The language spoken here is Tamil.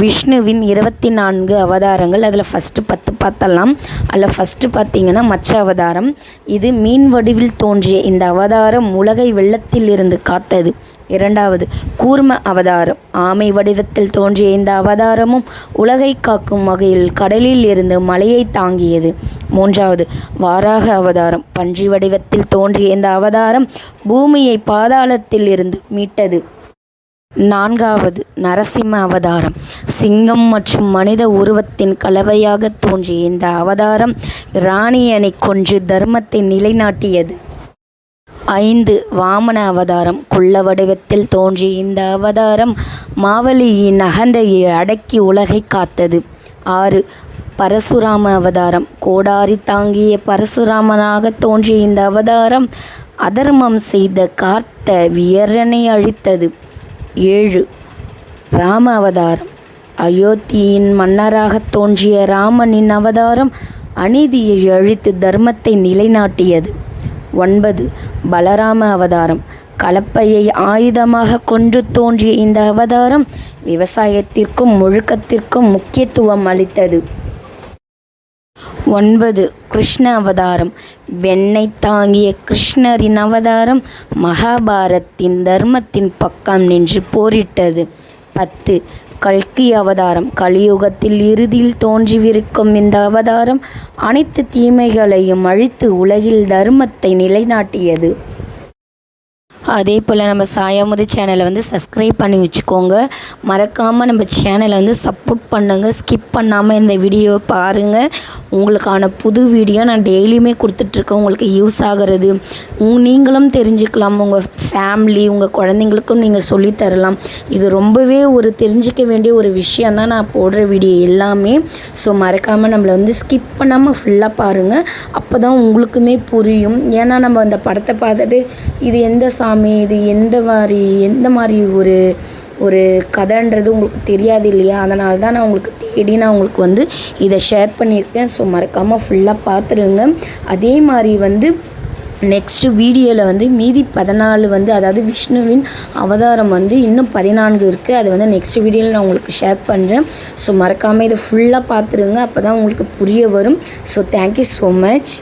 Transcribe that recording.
விஷ்ணுவின் இருபத்தி நான்கு அவதாரங்கள். அதில் ஃபஸ்ட்டு பத்து பார்த்தலாம். அதில் ஃபஸ்ட்டு பார்த்தீங்கன்னா மச்ச அவதாரம். இது மீன் வடிவில் தோன்றிய இந்த அவதாரம் உலகை வெள்ளத்தில் இருந்து காத்தது. இரண்டாவது கூர்ம அவதாரம். ஆமை வடிவத்தில் தோன்றிய இந்த அவதாரமும் உலகை காக்கும் வகையில் கடலில் இருந்து மலையை தாங்கியது. மூன்றாவது வாராக அவதாரம். பன்றி வடிவத்தில் தோன்றிய இந்த அவதாரம் பூமியை பாதாளத்தில் இருந்து மீட்டது. நான்காவது நரசிம்ம அவதாரம். சிங்கம் மற்றும் மனித உருவத்தின் கலவையாக தோன்றிய இந்த அவதாரம் ராணியனை கொன்று தர்மத்தை நிலைநாட்டியது. ஐந்து வாமன அவதாரம். குள்ள வடிவத்தில் தோன்றிய இந்த அவதாரம் மாவலியின் அகந்தையை அடக்கி உலகை காத்தது. ஆறு பரசுராம அவதாரம். கோடாரி தாங்கிய பரசுராமனாக தோன்றிய இந்த அவதாரம் அதர்மம் செய்த காத்த வீரனை அழித்தது. ஏழு. ராம அவதாரம். அயோத்தியின் மன்னராக தோன்றிய ராமனின் அவதாரம் அநீதியை அழித்து தர்மத்தை நிலைநாட்டியது. ஒன்பது. பலராம அவதாரம். கலப்பையை ஆயுதமாக கொண்டு தோன்றிய இந்த அவதாரம் விவசாயத்திற்கும் ஒழுக்கத்திற்கும் முக்கியத்துவம் அளித்தது. ஒன்பது கிருஷ்ண அவதாரம். வெண்ணை தாங்கிய கிருஷ்ணரின் அவதாரம் மகாபாரத்தின் தர்மத்தின் பக்கம் நின்று போரிட்டது. பத்து கல்கி அவதாரம். கலியுகத்தில் இறுதியில் தோன்றிவிருக்கும் இந்த அவதாரம் அனைத்து தீமைகளையும் அழித்து உலகில் தர்மத்தை நிலைநாட்டியது. அதே போல் நம்ம சாயாமுது சேனலை வந்து சப்ஸ்கிரைப் பண்ணி வச்சுக்கோங்க. மறக்காமல் நம்ம சேனலை வந்து சப்போர்ட் பண்ணுங்கள் ஸ்கிப் பண்ணாமல் இந்த வீடியோ பாருங்கள் உங்களுக்கான புது வீடியோ நான் டெய்லியுமே கொடுத்துட்ருக்கேன். உங்களுக்கு யூஸ் ஆகிறது. நீங்களும் தெரிஞ்சுக்கலாம். உங்கள் ஃபேமிலி உங்கள் குழந்தைங்களுக்கும் நீங்கள் சொல்லித் தரலாம். இது ரொம்பவே ஒரு தெரிஞ்சிக்க வேண்டிய ஒரு விஷயம் தான் நான் போடுற வீடியோ எல்லாமே. ஸோ மறக்காமல் நம்மளை வந்து ஸ்கிப் பண்ணாமல் ஃபுல்லாக பாருங்கள் அப்போ தான் உங்களுக்குமே புரியும். ஏன்னா நம்ம அந்த படத்தை பார்த்துட்டு இது எந்த சாமி? இது எந்த மாதிரி எந்த மாதிரி ஒரு ஒரு கதைன்றது உங்களுக்கு தெரியாது இல்லையா? அதனால தான் நான் உங்களுக்கு தேடி நான் உங்களுக்கு வந்து இதை ஷேர் பண்ணியிருக்கேன். ஸோ மறக்காமல் ஃபுல்லாக பார்த்துருங்க. அதே மாதிரி வந்து நெக்ஸ்ட்டு வீடியோவில் வந்து மீதி பதினாலு வந்து அதாவது விஷ்ணுவின் அவதாரம் வந்து இன்னும் பதினான்கு இருக்குது அது வந்து நெக்ஸ்ட் வீடியோவில் நான் உங்களுக்கு ஷேர் பண்ணுறேன் ஸோ மறக்காமல் இதை ஃபுல்லாக பார்த்துருங்க. அப்போ தான் உங்களுக்கு புரிய வரும். So thank you so much